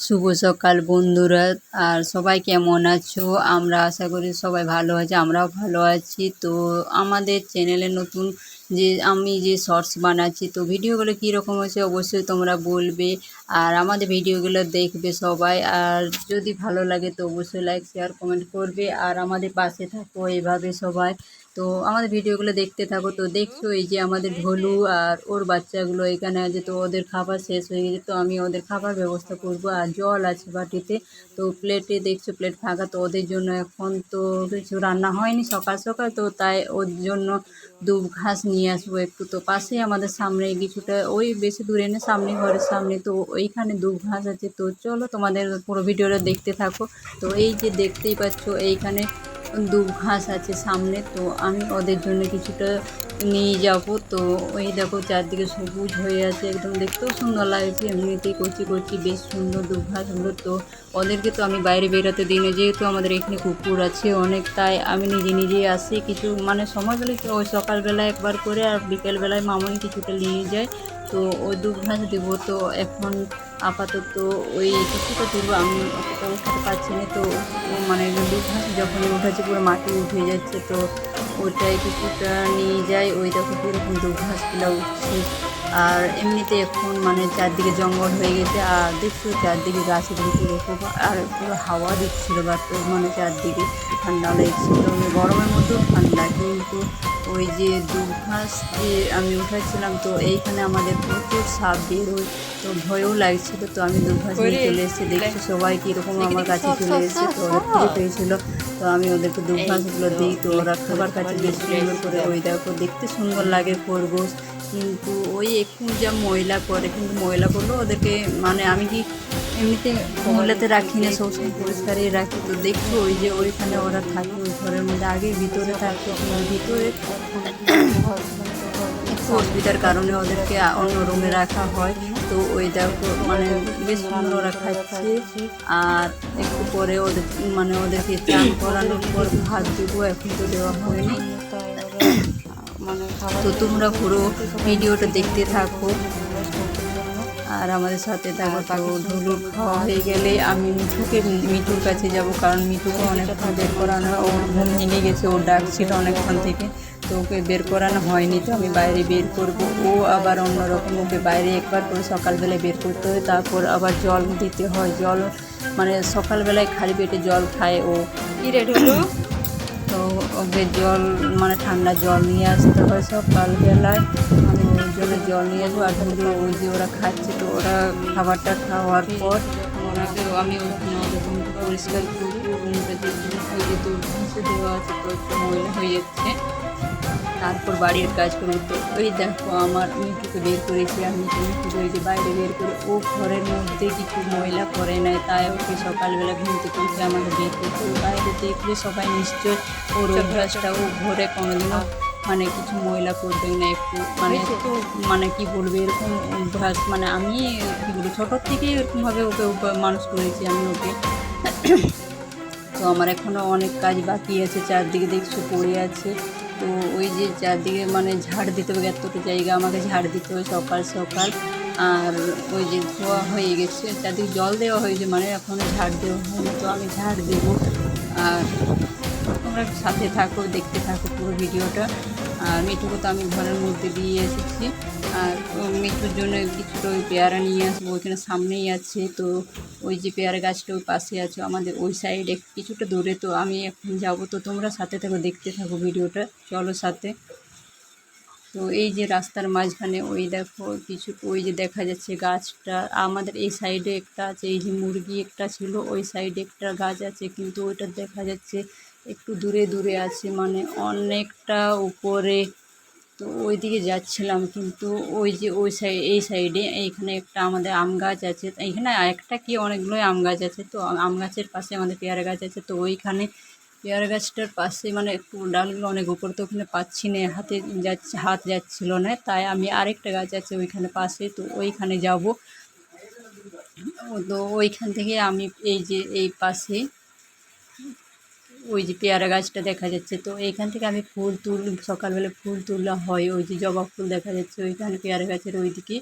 শুভ সকাল বন্ধুরা, আর সবাই কেমন আছো? আমরা আশা করি সবাই ভালো আছে, আমরাও ভালো আছি। তো আমাদের চ্যানেলে নতুন যে, আমি যে শর্টস বানাচ্ছি, তো ভিডিওগুলো কীরকম হয়েছে অবশ্যই তোমরা বলবে। আর আমাদের ভিডিওগুলো দেখবে সবাই। আর যদি ভালো লাগে তো অবশ্যই লাইক শেয়ার কমেন্ট করবে। আর আমাদের পাশে থাকো এভাবে সবাই। তো আমাদের ভিডিওগুলো দেখতে থাকো। তো দেখছ এই যে আমাদের ঢোলু আর ওর বাচ্চাগুলো এখানে আছে। তো ওদের খাবার শেষ হয়ে গেছে। তো আমি ওদের খাবার ব্যবস্থা করব। আর জল আছে বাটিতে। তো প্লেটে দেখছ প্লেট ফাঁকা। তো ওদের জন্য এখন তো কিছু রান্না হয়নি সকাল সকাল। তো তাই ওর জন্য দুব ঘাস নিয়ে আসব একটু। তো পাশেই আমাদের সামনে কিছুটা, ওই বেশি দূরে না, সামনে ঘরের সামনে। তো ওইখানে দু ঘাস আছে। তো চলো তোমাদের পুরো ভিডিওটা দেখতে থাকো। তো এই যে দেখতেই পাচ্ছ, এইখানে দু ঘাস আছে সামনে। তো আমি ওদের জন্য কিছুটা নিয়ে যাব। তো ওই দেখো চারদিকে সবুজ হয়ে আছে, একদম দেখতেও সুন্দর লাগছে। এমনিতেই কচি কচি, বেশ সুন্দর দুব ঘাসগুলো তো। ওদেরকে তো আমি বাইরে বেরোতে দিই না যেহেতু আমাদের এখানে কুকুর আছে অনেক, তাই আমি নিজে নিজেই আসি। কিছু মানে সময় পেলে ওই সকালবেলা একবার করে আর বিকেলবেলায় মামনি কিছুটা নিয়ে যায়। তো ওই দুব ঘাস দেবো তো এখন আপাতত ওই কিছুটা তুলবো আমি অতটা উঠাতে পারছি না। তো মানে দুব ঘাস যখন উঠেছে পুরো মাটি উঠে যাচ্ছে, তো ওটাই কিছুটা নিয়ে যাই ওই দেখো দুব ঘাসগুলো উঠছে আর এমনিতে এখন মানে চারদিকে জঙ্গল হয়ে গেছে আর দেখছ চারদিকে গাছে ভিতরে খুব আর পুরো হাওয়া দিচ্ছিল বাট মানে চারদিকে ঠান্ডা লেগেছিল। গরমের মধ্যেও ঠান্ডা কিন্তু ওই যে দুঘাস যে আমি উঠাচ্ছিলাম তো এইখানে আমাদের প্রচুর সাপ বেরোয় তো ভয়ও লাগছিল তো আমি দুঘাস নিয়ে চলে এসেছি। দেখছি সবাই কীরকম আমার কাছে চলে এসেছে তো ওরা খুঁজে পেয়েছিলো। তো আমি ওদেরকে দুঘাসগুলো দিই তো ওরা খাবার কাছে বেশ সুন্দর করে ওই দেখো দেখতে সুন্দর লাগে খরগোশ। কিন্তু ওই একটু যা ময়লা করে কিন্তু ময়লা করলেও ওদেরকে মানে আমি কি এমনিতে মহিলাতে রাখি না সবসময় পরিষ্কারই রাখি। তো দেখব ওই যে ওইখানে ওরা থাকে, ওই ঘরের মধ্যে আগে ভিতরে থাকতো ভিতরে একটু অসুবিধার কারণে ওদেরকে অন্য রুমে রাখা হয়। তো ওই দেখো মানে বেশ সুন্দর খাচ্ছে। আর একটু পরে ওদের মানে ওদেরকে চান করানোর পর ভাত দেবো এখন তো দেওয়া হয়নি। তো তোমরা পুরো ভিডিওটা দেখতে থাকো। আর আমাদের সাথে থাকো, তো ঢুলু খাওয়া হয়ে গেলে আমি মিঠুকে, মিঠুর কাছে যাব, কারণ মিঠুকে অনেকক্ষণ বের করানো ও ঘুম ভেঙে গেছে, ও ডাকছিল অনেকক্ষণ থেকে। তো ওকে বের করানো হয়নি, তো আমি বাইরে বের করব। ও আবার অন্যরকম, ওকে বাইরে একবার করে সকালবেলায় বের করতে হয়, তারপর আবার জল দিতে হয়। জল মানে সকালবেলায় খালি পেটে জল খায় ও। কি রেট হলো তো ওদের জল মানে ঠান্ডা জল নিয়ে আসতে হয় সকালবেলায়। আমি ওর জন্য জল নিয়ে আসব। আর ধরো ওই যে ওরা খাচ্ছে, তো ওরা খাবারটা খাওয়ার পর ওনাকে আমি ওদের পরিষ্কার করি। দুধ দেওয়া আছে, তো একটু হয়ে যাচ্ছে। তারপর বাড়ির কাজ করব তো ওই দেখো আমার মিঠুকে বের করেছি আমি মিঠুকে ওই যে বাইরে বের করে ও ঘরের মধ্যে কিছু ময়লা করে নেয় তাই ওকে সকালবেলা ঘুম থেকে উঠে আমাকে বের করতে। বাইরে দেখলে সবাই নিশ্চয় ওর অভ্যাসটা ও ঘরে কোনোদিনও মানে কিছু ময়লা করবে না একটু মানে একটু মানে কি বলব এরকম অভ্যাস মানে আমি কী বলব ছোটোর থেকেই এরকমভাবে ওকে মানুষ করেছি আমি ওকে। তো আমার এখনও অনেক কাজ বাকি আছে চারদিকে দেখছ পড়ে আছে। তো ওই যে চারদিকে মানে ঝাড় দিতে হবে, এতটা জায়গা আমাকে ঝাড় দিতে হবে সকাল সকাল। আর ওই যে ধোয়া হয়ে গেছে, চারদিকে জল দেওয়া হয়েছে মানে এখন ঝাড় দেওয়া হয়নি, তো আমি ঝাড় দেব। আর তোমরা সাথে থাকো, দেখতে থাকো পুরো ভিডিওটা। আর মেটুকু তো আমি ঘরের মধ্যে দিয়ে এসেছি। আর মৃত্যুর জন্য কিছুটা ওই পেয়ারা নিয়ে আসব, ওইখানে সামনেই আছে, তো ওই যে পেয়ারা গাছটা ওই পাশে আছে, আমাদের ওই সাইডে কিছুটা দূরে, তো আমি এখন যাব, তো তোমরা সাথে থাকো, দেখতে থাকো ভিডিওটা, চলো সাথে। তো এই যে রাস্তার মাঝখানে ওই দেখো, কিছু ওই যে দেখা যাচ্ছে গাছটা, আমাদের এই সাইডে একটা আছে, এই যে মুরগি একটা ছিল, ওই সাইডে একটা গাছ আছে, কিন্তু ওইটা দেখা যাচ্ছে একটু দূরে দূরে আছে মানে অনেকটা উপরে তো ওইদিকে যাচ্ছিলাম কিন্তু ওই যে ওই সাইড এই সাইডে এইখানে একটা আমাদের আম গাছ আছে। এইখানে একটা কি অনেকগুলোই আম গাছ আছে। তো আম গাছের পাশে আমাদের পেয়ারা গাছ আছে। তো ওইখানে পেয়ারা গাছটার পাশে মানে একটু ডালগুলো অনেক উপরে তো ওখানে পাচ্ছি না, হাতে যাচ্ছে, হাত যাচ্ছিল না। তাই আমি আরেকটা গাছ আছে ওইখানে পাশে। তো ওইখানে যাব। তো ওইখান থেকে আমি এই যে এই পাশে ওই যে পেয়ারা গাছটা দেখা যাচ্ছে। তো এইখান থেকে আমি ফুল তুল, সকালবেলা ফুল তোলা হয়, ওই যে জবা ফুল দেখা যাচ্ছে, ওইখানে পেয়ারা গাছের ওইদিকে।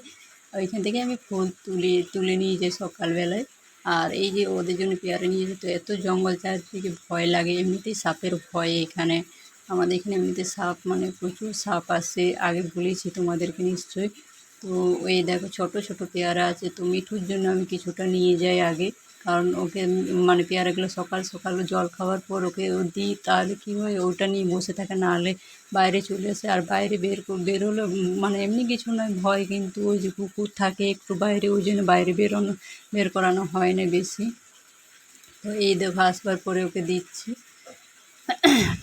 ওইখান থেকে আমি ফুল তুলে তুলে নিয়ে যাই সকালবেলায়। আর এই যে ওদের জন্য পেয়ারা নিয়ে যেত, এত জঙ্গল চারদিকে ভয় লাগে, এমনিতেই সাপের ভয় এখানে। আমাদের এখানে এমনিতে সাপ মানে প্রচুর সাপ আসে, আগে বলেছি তোমাদেরকে নিশ্চয়ই। তো এই দেখো, ছোট ছোট পেয়ারা আছে, তো মিঠুর জন্য আমি কিছুটা নিয়ে যাই আগে। কারণ ওকে মানে পেয়ারাগুলো সকাল সকাল জল খাওয়ার পর ওকে দিই, তাহলে কী হয়? ওটা নিয়ে বসে থাকে, নাহলে বাইরে চলে আসে। আর বাইরে বের বের হলে মানে এমনি কিছু নয়, ভয় কিন্তু ওই যে কুকুর থাকে একটু বাইরে, ওই জন্য বাইরে বেরোনো, বের করানো হয় না বেশি। তো এই দেখো, আসবার পরে ওকে দিচ্ছি।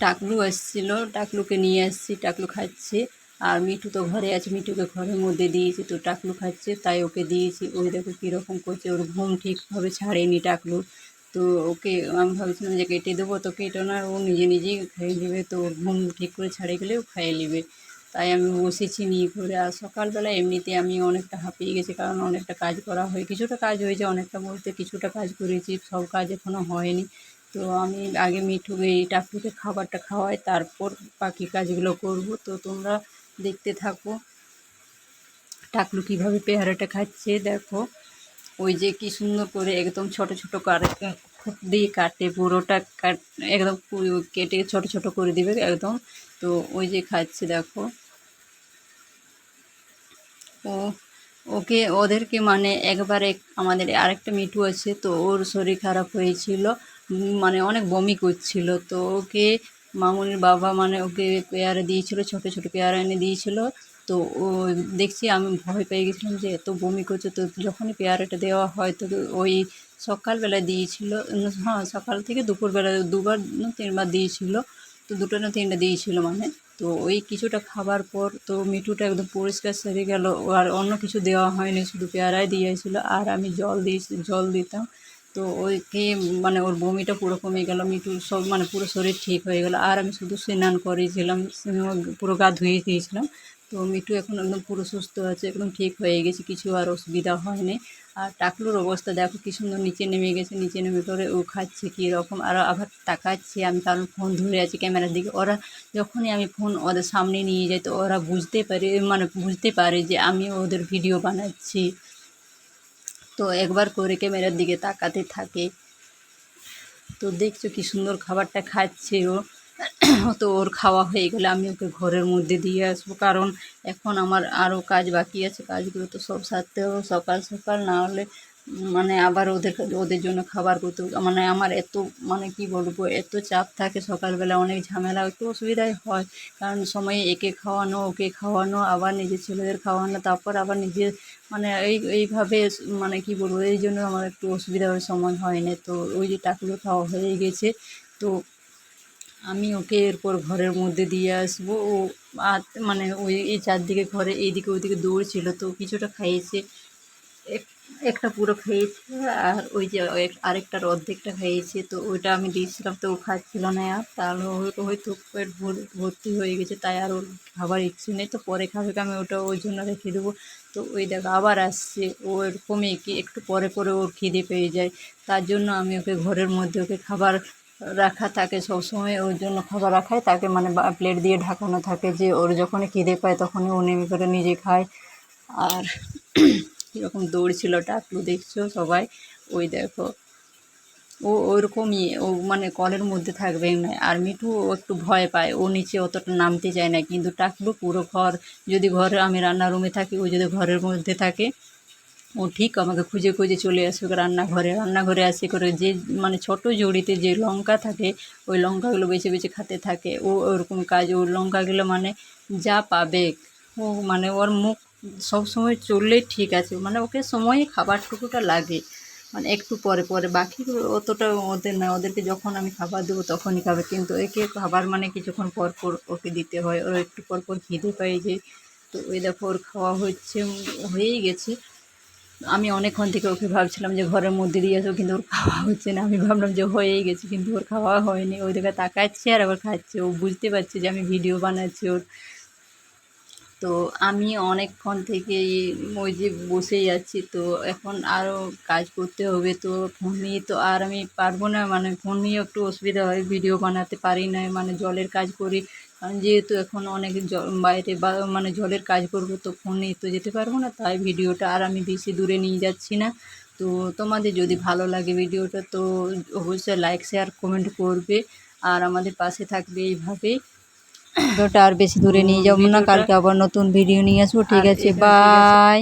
টাকলু এসেছিল টাকলুকে নিয়ে আসছি, টাকলু খাচ্ছে। আর মিঠু তো ঘরে আছে, মিঠুকে ঘরের মধ্যে দিয়েছি, তো টাকলু খাচ্ছে, তাই ওকে দিয়েছি। ওই দেখো কীরকম করছে, ওর ঘুম ঠিকভাবে ছাড়েনি টাকলু। তো ওকে আমি ভাবছিলাম যে কেটে দেবো, তো কেটো না, ও নিজে নিজেই খেয়ে নেবে, তো ওর ঘুম ঠিক করে ছাড়ে গেলে ও খাইয়ে নেবে। তাই আমি বসেছি নিয়ে করে আর সকালবেলা এমনিতে আমি অনেকটা হাঁপিয়ে গেছি, কারণ অনেকটা কাজ করা হয়, কিছুটা কাজ হয়েছে, অনেকটা বলতে কিছুটা কাজ করেছি, সব কাজ এখনও হয়নি। তো আমি আগে মিঠুকে এই টাকুকে খাবারটা খাওয়াই, তারপর বাকি কাজগুলো করব। তো তোমরা দেখতে থাকো। টাকলু কীভাবে পেয়ারাটা খাচ্ছে দেখো। ওই যে কি সুন্দর করে একদম ছোট ছোট খুব দিয়ে কাটে, পুরোটা কাট, একদম কেটে ছোট ছোট করে দিবে একদম। তো ওই যে খাচ্ছে দেখো। ও, ওকে, ওদেরকে মানে একবারে আমাদের আরেকটা মিঠু আছে, তো ওর শরীর খারাপ হয়েছিল মানে অনেক বমি করছিল, তো ওকে মামুনির বাবা মানে ওকে পেয়ারা দিয়েছিল, ছোট ছোট পেয়ারা এনে দিয়েছিল। তো ও দেখছি আমি ভয় পেয়ে গেছিলাম যে এত বমি করছে, তো যখনই পেয়ারাটা দেওয়া হয় তো ওই সকালবেলা দিয়েছিল হ্যাঁ সকাল থেকে দুপুরবেলা দুবার না তিনবার দিয়েছিল, তো দুটো না তিনটা দিয়েছিল মানে। তো ওই কিছুটা খাবার পর তো মিঠুটা একদম পরিষ্কার সেরে গেল, আর অন্য কিছু দেওয়া হয়নি, শুধু পেয়ারাই দিয়েছিল। আর আমি জল দিয়ে জল দিতাম। তো ওইকে মানে ওর বমিটা পুরো কমে গেল মিঠু সব মানে পুরো শরীর ঠিক হয়ে গেল। আর আমি শুধু স্নান করিয়েছিলাম পুরো গা ধুয়ে দিয়েছিলাম। তো মিঠু এখন একদম পুরো সুস্থ আছে, একদম ঠিক হয়ে গেছে, কিছু আর অসুবিধা হয়নি। আর টাকলুর অবস্থা দেখো কি সুন্দর, নিচে নেমে গেছে, নিচে নেমে করে ও খাচ্ছে কী রকম, আর আবার তাকাচ্ছে, আমি কারণ ফোন ধরে আছি ক্যামেরার দিকে। ওরা যখনই আমি ফোন ওদের সামনে নিয়ে যাই, তো ওরা বুঝতে পারে মানে বুঝতে পারে যে আমি ওদের ভিডিও বানাচ্ছি। তো একবার করে ক্যামেরার দিকে তাকাতে থাকে। তো দেখছ কি সুন্দর খাবারটা খাচ্ছে ও। তো ওর খাওয়া হয়ে গেলে আমি ওকে ঘরের মধ্যে দিয়ে আসব। কারণ এখন আমার আরও কাজ বাকি আছে, কাজগুলো তো সব সারতে হবে, সকাল সকাল না হলে মানে আবার ওদের ওদের জন্য খাবার করতে মানে আমার এত মানে কি বলব, এত চাপ থাকে সকালবেলা, অনেক ঝামেলা, একটু অসুবিধাই হয়। কারণ সময়ে একে খাওয়ানো, ওকে খাওয়ানো, আবার নিজের ছেলেদের খাওয়ানো, তারপর আবার নিজের মানে এই, এইভাবে মানে কি বলব, এই জন্য আমার একটু অসুবিধা হয় সময় হয় না তো ওই যে টাকুলো খাওয়া হয়ে গেছে, তো আমি ওকে এরপর ঘরের মধ্যে দিয়ে আসব। ও মানে ওই, এই চারদিকে ঘরে, এইদিকে ওইদিকে দৌড়ছিল, তো কিছুটা খাইয়েছে। একটা পুরো খেয়েছে, আর ওই যে আরেকটার অর্ধেকটা খেয়েছে, তো ওইটা আমি দিয়েছিলাম, তো ও খাচ্ছিল না আর। তাহলে হয়তো হয়তো পেট ভর্তি হয়ে গেছে, তাই আর ওর খাবার ইচ্ছে নেই। তো পরে খাবে আমি ওটা ওই জন্য রেখে দেবো। তো ওই দেখো, আবার আসছে। ও এরকমই কি, একটু পরে পরে ওর খিদে পেয়ে যায়। তার জন্য আমি ওকে ঘরের মধ্যে ওকে খাবার রাখা থাকে, সবসময় ওর জন্য খাবার রাখাই তাকে মানে প্লেট দিয়ে ঢাকানো থাকে যে ওর যখনই খিদে পায়, তখনই ও নেমে করে নিজে খায়। আর কীরকম দৌড়ছিল টাকলু দেখছ সবাই? ওই দেখো। ও ওইরকমই ও মানে কলের মধ্যে থাকবে না আর মিঠু ও একটু ভয় পায়, ও নিচে অতটা নামতে চায় না, কিন্তু টাকলু পুরো ঘর, যদি ঘরে আমি রান্নার রুমে থাকি, ও যদি ঘরের মধ্যে থাকে, ও ঠিক আমাকে খুঁজে খুঁজে চলে আসবে রান্নাঘরে রান্নাঘরে আসে, করে যে মানে ছোট জড়িতে যে লঙ্কা থাকে, ওই লঙ্কাগুলো বেছে বেছে খাতে থাকে, ও ওরকম কাজ ও লঙ্কাগুলো মানে যা পাবে, ও মানে ওর মুখ সব সময় চললেই ঠিক আছে মানে ওকে সময়ে খাবারটুকুটা লাগে। মানে একটু পরে পরে বাকিগুলো অতটা ওদের না, ওদেরকে যখন আমি খাবার দেবো তখনই খাবে। কিন্তু একে খাবার মানে কিছুক্ষণ পর পর ওকে দিতে হয়, ওর একটু পর পর খিদে পাই যে তো ওই দেখো, ওর খাওয়া হচ্ছে, হয়েই গেছে। আমি অনেকক্ষণ থেকে ওকে ভাবছিলাম যে ঘরের মধ্যে দিয়ে আসব কিন্তু ওর খাওয়া হচ্ছে না। আমি ভাবলাম যে হয়েই গেছে, কিন্তু ওর খাওয়া হয়নি। ওই দিকে তাকাচ্ছে আর আবার খাচ্ছে। ও বুঝতে পারছে যে আমি ভিডিও বানাচ্ছি ওর। তো আমি অনেকক্ষণ থেকে ওই যে বসেই আছি। তো এখন আরও কাজ করতে হবে। তো ফোন নিয়ে তো আর আমি পারব না। মানে ফোন নিয়ে একটু অসুবিধা হয়। ভিডিও বানাতে পারি না। মানে জলের কাজ করি। কারণ যেহেতু এখন অনেক বাইরে বা মানে জলের কাজ করব তো ফোন নিয়ে তো যেতে পারব না। তাই ভিডিওটা আর আমি বেশি দূরে নিয়ে যাচ্ছি না। তো তোমাদের যদি ভালো লাগে ভিডিওটা, তো অবশ্যই লাইক শেয়ার কমেন্ট করবে। আর আমাদের পাশে থাকবে এইভাবে ভিডিওটা আর বেশি দূরে নিয়ে যাব না। কালকে আবার নতুন ভিডিও নিয়ে আসব। ঠিক আছে বাই